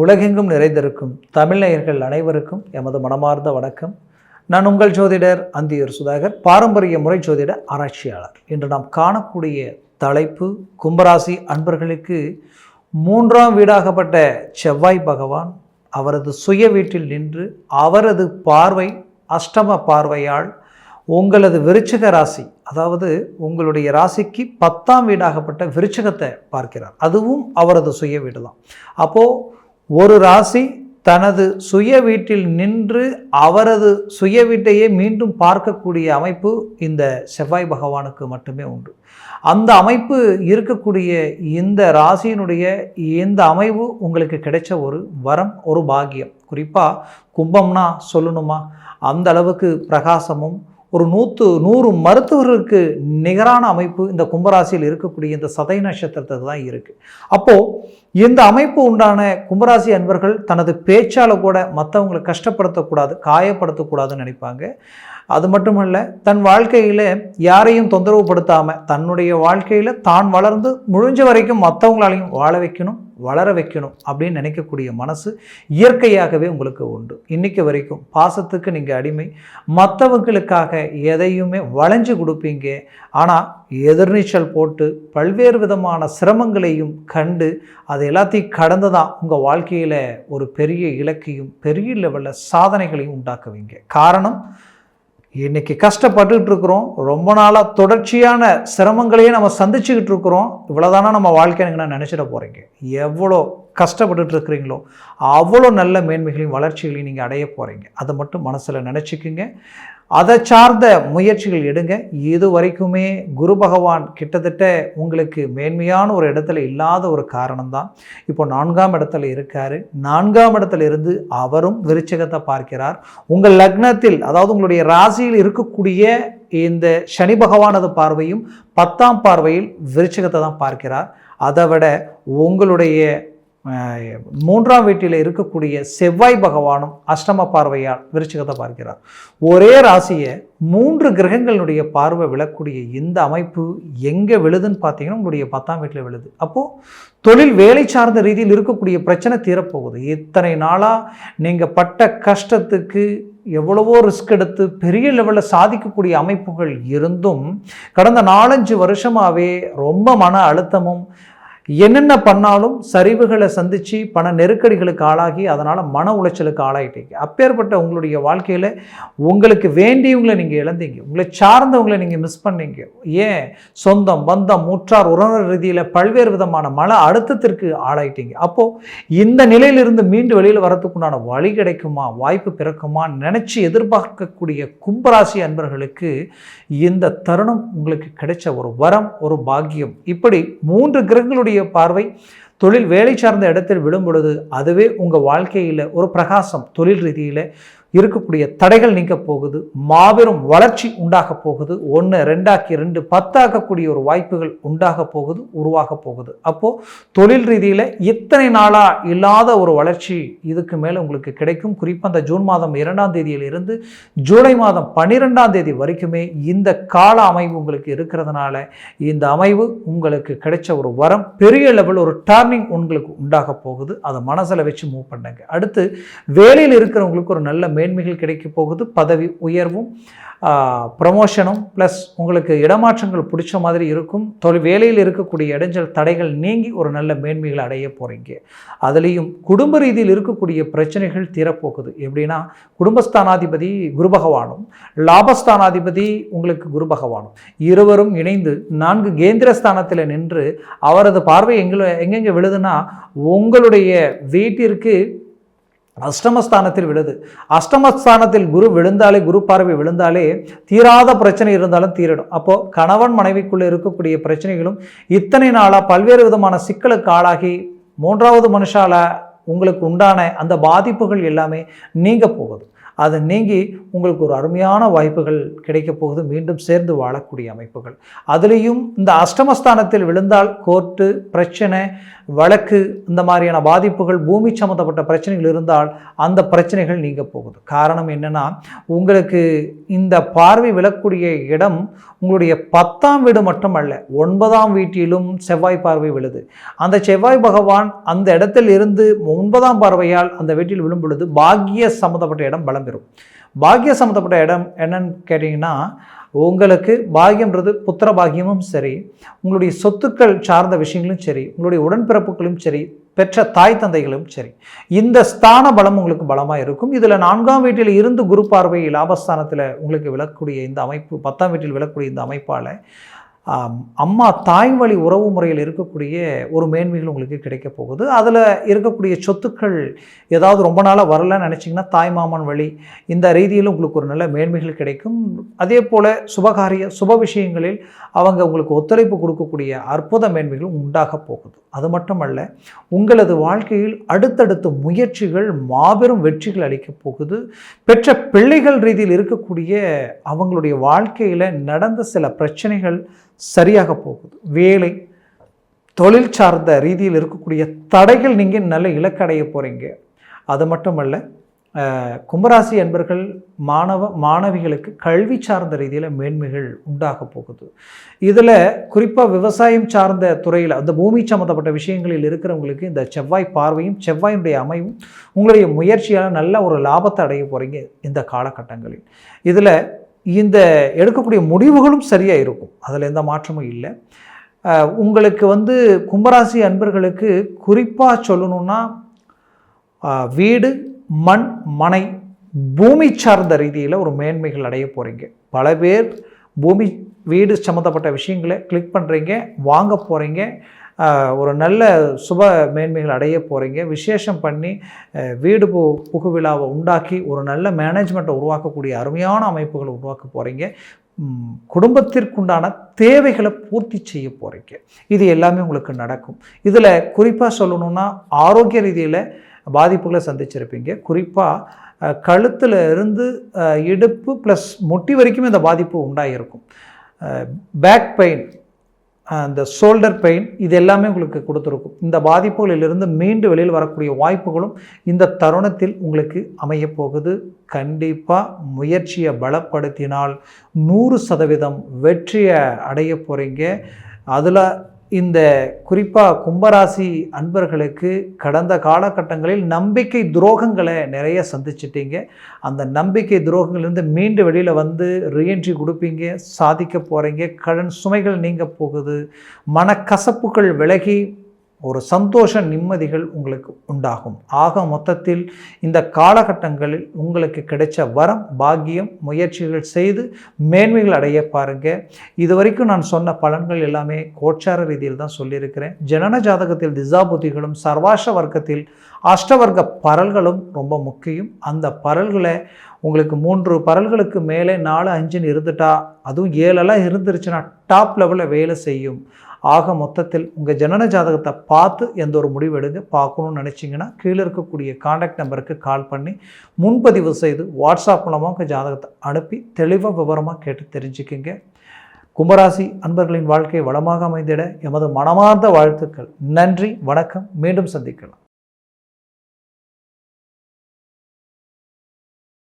உலகெங்கும் நிறைந்திருக்கும் தமிழ்நேயர்கள் அனைவருக்கும் எமது மனமார்ந்த வணக்கம். நான் உங்கள் ஜோதிடர் அந்தியூர் சுதாகர் பாரம்பரிய முறை ஜோதிட ஆராய்ச்சியாளர். இன்று நாம் காணக்கூடிய தலைப்பு கும்பராசி அன்பர்களுக்கு மூன்றாம் வீடாகப்பட்ட செவ்வாய் பகவான் அவரது சுய வீட்டில் நின்று அவரது பார்வை அஷ்டம பார்வையால் உங்களது விருச்சிக ராசி அதாவது உங்களுடைய ராசிக்கு பத்தாம் வீடாகப்பட்ட விருச்சிகத்தை பார்க்கிறார். அதுவும் அவரது சுய வீடு தான் அப்போது ஒரு ராசி தனது சுய வீட்டில் நின்று அவரது சுய வீட்டையே மீண்டும் பார்க்கக்கூடிய அமைப்பு இந்த செவ்வாய் பகவானுக்கு மட்டுமே உண்டு. அந்த அமைப்பு இருக்கக்கூடிய இந்த ராசியினுடைய இந்த அமைவு உங்களுக்கு கிடைச்ச ஒரு வரம் ஒரு பாக்கியம். குறிப்பாக கும்பம்னா சொல்லணுமா? அந்த அளவுக்கு பிரகாசமும் ஒரு நூற்று நூறு மருத்துவர்களுக்கு நிகரான அமைப்பு இந்த கும்பராசியில் இருக்கக்கூடிய இந்த சதை நட்சத்திரத்துக்கு தான் இருக்குது அப்போது இந்த அமைப்பு உண்டான கும்பராசி அன்பர்கள் தனது பேச்சால் கூட மற்றவங்களை கஷ்டப்படுத்தக்கூடாது காயப்படுத்தக்கூடாதுன்னு நினைப்பாங்க. அது மட்டுமல்ல தன் வாழ்க்கையில் யாரையும் தொந்தரவு படுத்தாமல் தன்னுடைய வாழ்க்கையில் தான் வளர்ந்து முடிஞ்ச வரைக்கும் மற்றவங்களாலையும் வாழ வைக்கணும் வளர வைக்கணும் அப்படின்னு நினைக்கக்கூடிய மனசு இயற்கையாகவே உங்களுக்கு உண்டு. இன்றைக்கு வரைக்கும் பாசத்துக்கு நீங்கள் அடிமை. மற்றவங்களுக்காக எதையுமே வளைஞ்சு கொடுப்பீங்க. ஆனால் எதிர்நீச்சல் போட்டு பல்வேறு விதமான சிரமங்களையும் கண்டு அது எல்லாத்தையும் கடந்து தான் உங்கள் வாழ்க்கையில் ஒரு பெரிய இலக்கையும் பெரிய லெவலில் சாதனைகளையும் உண்டாக்குவீங்க. காரணம் இன்னைக்கு கஷ்டப்பட்டுக்கிட்டு இருக்கிறோம் ரொம்ப நாளாக தொடர்ச்சியான சிரமங்களையே நம்ம சந்திச்சுக்கிட்டு இருக்கிறோம் இவ்வளோதானா நம்ம வாழ்க்கை எனக்கு நான் நினச்சிட போகிறீங்க எவ்வளோ கஷ்டப்பட்டுட்டு இருக்கிறீங்களோ அவ்வளோ நல்ல மேன்மைகளையும் வளர்ச்சிகளையும் நீங்கள் அடைய போகிறீங்க அதை மட்டும் மனசில் நினச்சிக்குங்க. அதை சார்ந்த முயற்சிகள் எடுங்க. இது வரைக்குமே குரு பகவான் கிட்டத்தட்ட உங்களுக்கு மேன்மையான ஒரு இடத்துல இல்லாத ஒரு காரணம்தான். இப்போ நான்காம் இடத்துல இருக்காரு. நான்காம் இடத்துல இருந்து அவரும் விருச்சகத்தை பார்க்கிறார். உங்கள் லக்னத்தில் அதாவது உங்களுடைய ராசியில் இருக்கக்கூடிய இந்த சனி பகவானது பார்வையும் பத்தாம் பார்வையில் விருச்சகத்தை தான் பார்க்கிறார். அதை விட உங்களுடைய மூன்றாம் வீட்டில் இருக்கக்கூடிய செவ்வாய் பகவானும் அஷ்டம பார்வையால் விருச்சிகத்தை பார்க்கிறார். ஒரே ராசியை மூன்று கிரகங்களுடைய பார்வை விழக்கூடிய இந்த அமைப்பு எங்கே விழுதுன்னு பார்த்தீங்கன்னா உங்களுடைய பத்தாம் வீட்டில் விழுது. அப்போது தொழில் வேலை சார்ந்த ரீதியில் இருக்கக்கூடிய பிரச்சனை தீரப்போகுது. இத்தனை நாளாக நீங்கள் பட்ட கஷ்டத்துக்கு எவ்வளவோ ரிஸ்க் எடுத்து பெரிய லெவலில் சாதிக்கக்கூடிய அமைப்புகள் இருந்தும் கடந்த நாலஞ்சு வருஷமாகவே ரொம்ப மன அழுத்தமும் என்னென்ன பண்ணாலும் சரிவுகளை சந்தித்து பண நெருக்கடிகளுக்கு ஆளாகி அதனால் மன உளைச்சலுக்கு ஆளாகிட்டீங்க அப்பேற்பட்ட உங்களுடைய வாழ்க்கையில் உங்களுக்கு வேண்டியவங்களை நீங்கள் இழந்தீங்க. உங்களை சார்ந்தவங்களை நீங்கள் மிஸ் பண்ணீங்க. ஏன்? சொந்தம் பந்தம் முற்றார் உறவு ரீதியில் பல்வேறு விதமான மன அழுத்தத்திற்கு ஆளாயிட்டீங்க. அப்போது இந்த நிலையிலிருந்து மீண்டு வெளியில் வரத்துக்குண்டான வழி கிடைக்குமா? வாய்ப்பு பிறக்குமா? நினச்சி எதிர்பார்க்கக்கூடிய கும்பராசி அன்பர்களுக்கு இந்த தருணம் உங்களுக்கு கிடைச்ச ஒரு வரம் ஒரு பாக்கியம். இப்படி மூன்று கிரகங்களுடைய பார்வை தொழில் வேலை சார்ந்த இடத்தில் விழும் பொழுது அதுவே உங்கள் வாழ்க்கையில் ஒரு பிரகாசம் தொழில் ரீதியில் இருக்கக்கூடிய தடைகள் நீங்க போகுது மாபெரும் வளர்ச்சி உண்டாக போகுது ஒன்று ரெண்டாக்கி ரெண்டு பத்தாக்கக்கூடிய ஒரு வாய்ப்புகள் உண்டாக போகுது உருவாக போகுது. அப்போது தொழில் ரீதியில் இத்தனை நாளாக இல்லாத ஒரு வளர்ச்சி இதுக்கு மேலே உங்களுக்கு கிடைக்கும். குறிப்பாக அந்த ஜூன் மாதம் இரண்டாம் தேதியிலிருந்து ஜூலை மாதம் பன்னிரெண்டாம் தேதி வரைக்குமே இந்த கால அமைவு உங்களுக்கு இருக்கிறதுனால இந்த அமைவு உங்களுக்கு கிடைச்ச ஒரு வரம் பெரிய லெவல் ஒரு டர்னிங் உங்களுக்கு உண்டாக போகுது. அதை மனசில் வச்சு மூவ் பண்ணுங்க. அடுத்து வேலையில் இருக்கிறவங்களுக்கு ஒரு நல்ல மேன்மைகள் கிடைக்க போகுது பதவி உயர்வும் ப்ரமோஷனும் ப்ளஸ் உங்களுக்கு இடமாற்றங்கள் பிடிச்ச மாதிரி இருக்கும். தொழில் வேலையில் இருக்கக்கூடிய இடைஞ்சல் தடைகள் நீங்கி ஒரு நல்ல மேன்மைகளை அடைய போகிறீங்க அதுலேயும் குடும்ப ரீதியில் இருக்கக்கூடிய பிரச்சனைகள் தீரப்போகுது. எப்படின்னா குடும்பஸ்தானாதிபதி குரு பகவானும் லாபஸ்தானாதிபதி உங்களுக்கு குரு பகவானும். இருவரும் இணைந்து நான்கு கேந்திரஸ்தானத்தில் நின்று அவரது பார்வை எங்களை எங்கெங்கே விழுதுன்னா உங்களுடைய வீட்டிற்கு அஷ்டமஸ்தானத்தில் விழுது. அஷ்டமஸ்தானத்தில் குரு விழுந்தாலே குரு பார்வை விழுந்தாலே தீராத பிரச்சனை இருந்தாலும் தீரிடும். அப்போது கணவன் மனைவிக்குள்ளே இருக்கக்கூடிய பிரச்சனைகளும் இத்தனை நாளாக பல்வேறு விதமான சிக்கலுக்கு ஆளாகி மூன்றாவது மனுஷால உங்களுக்கு உண்டான அந்த பாதிப்புகள் எல்லாமே நீங்க போகுது. அது நீங்கி உங்களுக்கு ஒரு அருமையான வாய்ப்புகள் கிடைக்கப் போகுது. மீண்டும் சேர்ந்து வாழக்கூடிய அமைப்புகள். அதுலேயும் இந்த அஷ்டமஸ்தானத்தில் விழுந்தால் கோர்ட்டு பிரச்சனை வழக்கு இந்த மாதிரியான பாதிப்புகள் பூமி சம்மந்தப்பட்ட பிரச்சனைகள் இருந்தால் அந்த பிரச்சனைகள் நீங்க போகுது. காரணம் என்னென்னா உங்களுக்கு இந்த பார்வை விழக்கூடிய இடம் உங்களுடைய பத்தாம் வீடு மட்டும் அல்ல ஒன்பதாம் வீட்டிலும் செவ்வாய் பார்வை விழுது. அந்த செவ்வாய் பகவான் அந்த இடத்தில் இருந்து ஒன்பதாம் பார்வையால் அந்த வீட்டில் விழும் பொழுது பாக்கிய சம்மந்தப்பட்ட இடம் பலம் வந்துடும் பாக்கிய சம்மந்தப்பட்ட இடம் என்னன்னு கேட்டிங்கன்னா உங்களுக்கு பாகியம்ன்றது புத்திர பாக்கியமும் சரி உங்களுடைய சொத்துக்கள் சார்ந்த விஷயங்களும் சரி உங்களுடைய உடன்பிறப்புகளும் சரி பெற்ற தாய் தந்தைகளும் சரி இந்த ஸ்தான பலம் உங்களுக்கு பலமாக இருக்கும். இதில் நான்காம் வீட்டில் இருந்து குரு பார்வை லாபஸ்தானத்தில் உங்களுக்கு விளக்கக்கூடிய இந்த அமைப்பு பத்தாம் வீட்டில் விளக்கக்கூடிய இந்த அமைப்பால் அம்மா தாய் வழி உறவு முறையில் இருக்கக்கூடிய ஒரு மேன்மைகள் உங்களுக்கு கிடைக்க போகுது. அதில் இருக்கக்கூடிய சொத்துக்கள் ஏதாவது ரொம்ப நாளாக வரலன்னு நினச்சிங்கன்னா தாய் மாமன் வழி இந்த ரீதியில் உங்களுக்கு ஒரு நல்ல மேன்மைகள் கிடைக்கும். அதே போல் சுபகாரிய சுப விஷயங்களில் அவங்க உங்களுக்கு ஒத்துழைப்பு கொடுக்கக்கூடிய அற்புத மேன்மைகளும் உண்டாக போகுது. அது மட்டுமல்ல உங்களது வாழ்க்கையில் அடுத்தடுத்த முயற்சிகள் மாபெரும் வெற்றிகள் அளிக்கப் போகுது. பெற்ற பிள்ளைகள் ரீதியில் இருக்கக்கூடிய அவங்களுடைய வாழ்க்கையில் நடந்த சில பிரச்சனைகள் சரியாக போகுது. வேலை தொழில் சார்ந்த ரீதியில் இருக்கக்கூடிய தடைகள் நீங்கள் நல்ல இலக்கடைய போகிறீங்க அது மட்டுமல்ல கும்பராசி என்பர்கள் மாணவ மாணவிகளுக்கு கல்வி சார்ந்த ரீதியில் மேன்மைகள் உண்டாக போகுது. இதில் குறிப்பாக விவசாயம் சார்ந்த துறையில் அந்த பூமி சம்மந்தப்பட்ட விஷயங்களில் இருக்கிறவங்களுக்கு இந்த செவ்வாய் பார்வையும் செவ்வாயினுடைய அமைவும் உங்களுடைய முயற்சியால் நல்ல ஒரு லாபத்தை அடைய போகிறீங்க இந்த காலகட்டங்களில். இதில் இந்த எடுக்கக்கூடிய முடிவுகளும் சரியாக இருக்கும். அதில் எந்த மாற்றமும் இல்லை. உங்களுக்கு வந்து கும்பராசி அன்பர்களுக்கு குறிப்பாக சொல்லணுன்னா வீடு மண் மனை பூமி சார்ந்த ரீதியில் ஒரு மேன்மைகள் அடைய போகிறீங்க பல பேர் பூமி வீடு சம்மந்தப்பட்ட விஷயங்களை கிளிக் பண்ணுறீங்க வாங்க போகிறீங்க ஒரு நல்ல சுப மேன்மைகள் அடைய போகிறீங்க விசேஷம் பண்ணி வீடு பு புகு விழாவை உண்டாக்கி ஒரு நல்ல மேனேஜ்மெண்ட்டை உருவாக்கக்கூடிய அருமையான அமைப்புகளை உருவாக்க போகிறீங்க குடும்பத்திற்குண்டான தேவைகளை பூர்த்தி செய்ய போகிறீங்க இது எல்லாமே உங்களுக்கு நடக்கும். இதில் குறிப்பாக சொல்லணுன்னா ஆரோக்கிய ரீதியில் பாதிப்புகளை சந்திச்சிருப்பீங்க. குறிப்பாக கழுத்தில் இருந்து இடுப்பு ப்ளஸ் முட்டி வரைக்கும் இந்த பாதிப்பு உண்டாகிருக்கும் பேக் பெயின் அந்த ஷோல்டர் பெயின் இது எல்லாமே உங்களுக்கு கொடுத்துருக்கும். இந்த பாதிப்புகளிலிருந்து மீண்டு வெளியில் வரக்கூடிய வாய்ப்புகளும் இந்த தருணத்தில் உங்களுக்கு அமைய போகுது. கண்டிப்பாக முயற்சியை பலப்படுத்தினால் நூறு சதவீதம் வெற்றியை அடைய போகிறீங்க அதில் இந்த குறிப்பாக கும்பராசி அன்பர்களுக்கு கடந்த காலகட்டங்களில் நம்பிக்கை துரோகங்களை நிறைய சந்திச்சிட்டீங்க. அந்த நம்பிக்கை துரோகங்கள்லேருந்து மீண்டு வெளியில் வந்து ரீஎன்ட்ரி கொடுப்பீங்க சாதிக்க போகிறீங்க கடன் சுமைகள் நீங்க போகுது மனக்கசப்புகள் விலகி ஒரு சந்தோஷ நிம்மதிகள் உங்களுக்கு உண்டாகும். ஆக மொத்தத்தில் இந்த காலகட்டங்களில் உங்களுக்கு கிடைச்ச வரம் பாக்கியம் முயற்சிகள் செய்து மேன்மைகள் அடைய பாருங்க. இது வரைக்கும் நான் சொன்ன பலன்கள் எல்லாமே கோச்சார ரீதியில் தான் சொல்லியிருக்கிறேன். ஜனன ஜாதகத்தில் திசாபுத்திகளும் சர்வாஷ வர்க்கத்தில் அஷ்டவர்க்க பரல்களும் ரொம்ப முக்கியம். அந்த பரல்களை உங்களுக்கு மூன்று பரல்களுக்கு மேலே நாலு அஞ்சுன்னு இருந்துட்டா அதுவும் ஏழெல்லாம் இருந்துருச்சுன்னா டாப் லெவலில் வேலை செய்யும். ஆக மொத்தத்தில் உங்கள் ஜனன ஜாதகத்தை பார்த்து எந்த ஒரு முடிவு எடுங்க பார்க்கணும்னு நினச்சிங்கன்னா கீழே இருக்கக்கூடிய காண்டாக்ட் நம்பருக்கு கால் பண்ணி முன்பதிவு செய்து வாட்ஸ்அப் மூலமாக உங்கள் ஜாதகத்தை அனுப்பி தெளிவாக விவரமாக கேட்டு தெரிஞ்சுக்கிங்க. கும்பராசி அன்பர்களின் வாழ்க்கை வளமாக அமைந்திட எமது மனமார்ந்த வாழ்த்துக்கள். நன்றி வணக்கம். மீண்டும் சந்திக்கலாம்.